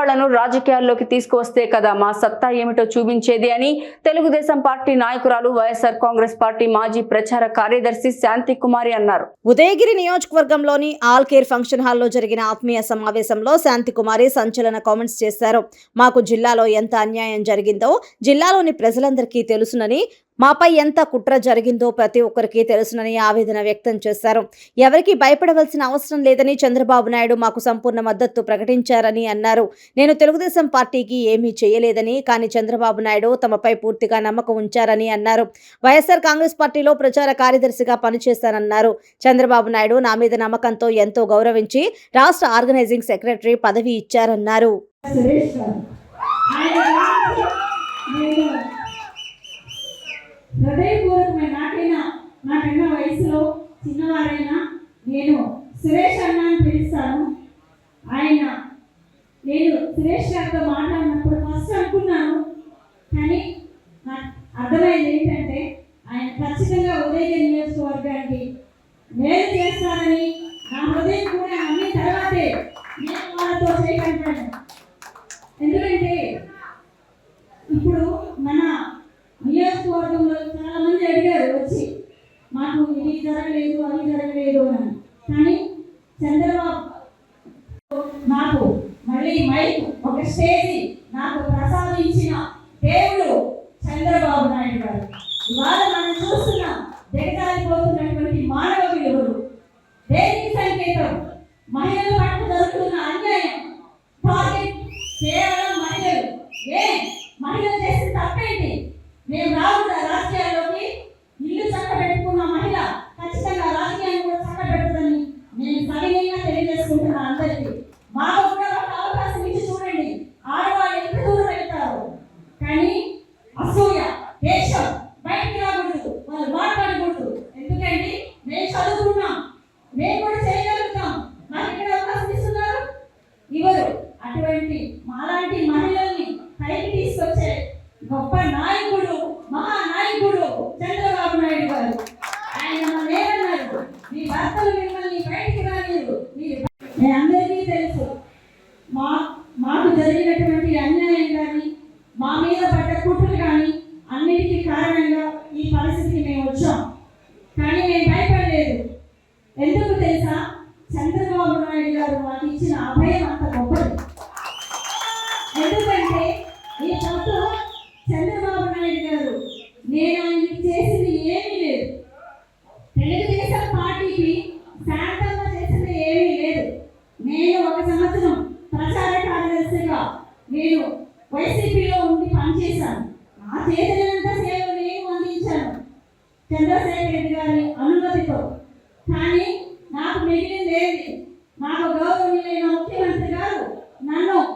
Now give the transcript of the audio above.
ఆడవాళ్ళను రాజకీయాల్లోకి తీసుకువస్తే కదా మా సత్తా ఏమిటో చూపించేది అని తెలుగుదేశం పార్టీ నాయకురాలు వైఎస్ఆర్ కాంగ్రెస్ పార్టీ మాజీ ప్రచార కార్యదర్శి శాంతి కుమారి అన్నారు. ఉదయగిరి నియోజకవర్గంలోని ఆల్ కేర్ ఫంక్షన్ హాల్లో జరిగిన ఆత్మీయ సమావేశంలో శాంతికుమారి సంచలన కామెంట్స్ చేశారు. మాకు జిల్లాలో ఎంత అన్యాయం జరిగిందో జిల్లాలోని ప్రజలందరికీ తెలుసునని మాపై ఎంత కుట్ర జరిగిందో ప్రతి ఒక్కరికి తెలుసునని ఆవేదన వ్యక్తం చేశారు. ఎవరికి భయపడవలసిన అవసరం లేదని చంద్రబాబు నాయుడు మాకు సంపూర్ణ మద్దతు ప్రకటించారని అన్నారు. నేను తెలుగుదేశం పార్టీకి ఏమీ చేయలేదని కానీ చంద్రబాబు నాయుడు తమపై పూర్తిగా నమ్మకం ఉంచారని అన్నారు. వైఎస్ఆర్ కాంగ్రెస్ పార్టీలో ప్రచార కార్యదర్శిగా పనిచేశానన్నారు. చంద్రబాబు నాయుడు నా మీద నమ్మకంతో ఎంతో గౌరవించి రాష్ట్ర ఆర్గనైజింగ్ సెక్రటరీ పదవి ఇచ్చారన్నారు సురేష్ గారు ఆయన నేను హృదయపూర్వకమైన నాకైనా నాకన్నా వయసులో చిన్నవారైనా నేను సురేష్ అన్న అని పిలుస్తాను. ఆయన నేను సురేష్ గారితో మాట్లాడినప్పుడు ఫస్ట్ అనుకున్నాను. కానీ నాకు అర్థమైంది ఏంటంటే ఆయన ఖచ్చితంగా ఉదయగిరి నియోజకవర్గానికి మేలు చేస్తానని నా హృదయం కూడా అన్ని తర్వాతే నేను వాళ్ళతో చేయగలిగాను. ఎందుకంటే ఇప్పుడు మన నియోజకవర్గంలో చాలా మంది అడిగారు వచ్చి మాకు ఇది జరగలేదు అది జరగలేదు అని. కానీ చంద్రబాబు నాకు మళ్ళీ మైక్ ఒక స్టేజ్ నాకు ప్రసాదించిన దేవుడు చంద్రబాబు నాయుడు గారు. ఇవాళ మనం చూస్తున్నాం దిగజారిపోతున్నటువంటి మానవ విలువలు దేనికి సంకేతం? మహిళల పట్ల జరుగుతున్న అన్యాయం టార్గెట్ తెలియజేసుకుంటున్నా అందరికీ. మాకు కూడా ఒక అవకాశం ఇచ్చి చూడండి. ఆడవాళ్ళు ఎంత దూరం వెళ్తారు? కానీ అసూయ దేశం బయటికి రాకూడదు. వాళ్ళు మాట్లాడకూడదు ఎందుకంటే మేము చదువుకున్నాం. మేము కూడా చేయగలుగుతాం. మాకు ఇక్కడ అవకాశం ఇస్తున్నారు? ఇవ్వరు. అటువంటి మాలాంటి మహిళల్ని పైకి తీసుకొచ్చే గొప్ప నాయకులు మహానాయకుడు చంద్రబాబు నాయుడు గారు ఆయన మన ఏమన్నారు మీ భర్తలు మిమ్మల్ని బయటికి రానిరు మీరు మీ అందరికీ తెలుసు మా మాకు జరిగినటువంటి అన్యాయం కానీ మా మీద పడ్డ కుట్రలు కానీ అన్నిటికీ కారణంగా ఈ పరిస్థితికి మేము వచ్చాం కానీ మేము భయపడలేదు ఎందుకు తెలుసా చంద్రబాబు నాయుడు గారు మాకు ఇచ్చిన అభయం అంత గొప్పది. ఎందుకంటే ఈ తప్పు చంద్రబాబు నాయుడు గారు నేను ఆయనకి చేసింది ఏమీ లేదు. తెలుగుదేశం పార్టీకి శాంతంగా చేసింది ఏమీ లేదు. నేను ఒక సంవత్సరం ప్రచార కార్యదర్శిగా నేను వైసీపీలో ఉండి పనిచేశాను. ఆ చేతులంతా సేవ నేను అందించాను. చంద్రశేఖర్ రెడ్డి గారి అనుమతితో. కానీ నాకు మిగిలింది ఏంటి ma rogado mi ley no